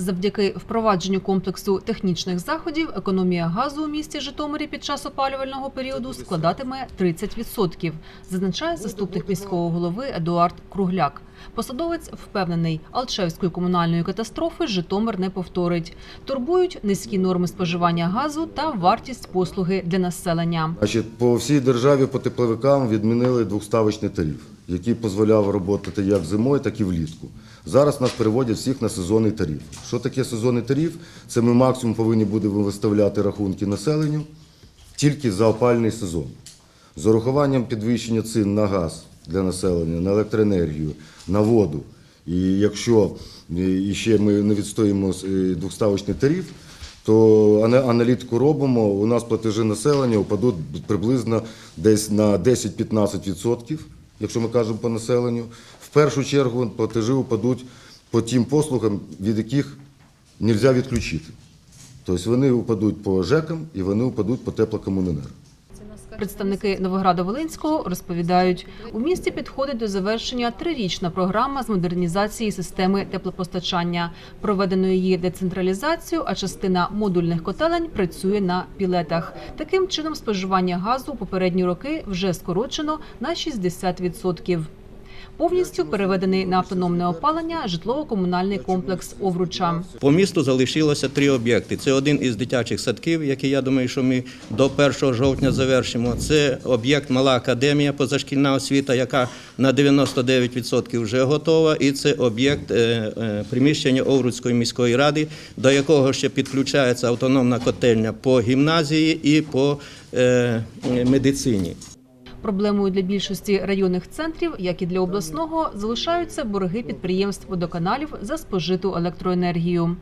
Завдяки впровадженню комплексу технічних заходів економія газу у місті Житомирі під час опалювального періоду складатиме 30%, зазначає заступник міського голови Едуард Кругляк. Посадовець впевнений, Алчевської комунальної катастрофи Житомир не повторить. Турбують низькі норми споживання газу та вартість послуги для населення. Значить, по всій державі по тепловикам відмінили двохставочний тариф, який дозволяв роботати як зимою, так і влітку. Зараз нас переводять всіх на сезонний тариф. Що таке сезонний тариф? Це ми максимум повинні будемо виставляти рахунки населенню тільки за опальний сезон. З урахуванням підвищення цін на газ для населення, на електроенергію, на воду. І якщо е, ще ми не відстоїмо е, двохставочний тариф, то ана- аналітику робимо. У нас платежі населення упадуть приблизно десь на 10-15%, якщо ми кажемо по населенню. В першу чергу платежі упадуть по тим послугам, від яких не можна відключити. Тобто вони упадуть по ЖЕКам і вони упадуть по теплокомуненерго. Представники Новограда-Волинського розповідають, у місті підходить до завершення трирічна програма з модернізації системи теплопостачання. Проведено її децентралізацію, а частина модульних котелень працює на пілетах. Таким чином, споживання газу у попередні роки вже скорочено на 60%. Повністю переведений на автономне опалення житлово-комунальний комплекс Овруча. По місту залишилося три об'єкти. Це один із дитячих садків, який я думаю, що ми до 1 жовтня завершимо. Це об'єкт Мала академія, позашкільна освіта, яка на 99% вже готова. І це об'єкт е, е, приміщення Овруцької міської ради, до якого ще підключається автономна котельня по гімназії і по е, медицині. Проблемою для більшості районних центрів, як і для обласного, залишаються борги підприємств водоканалів за спожиту електроенергію.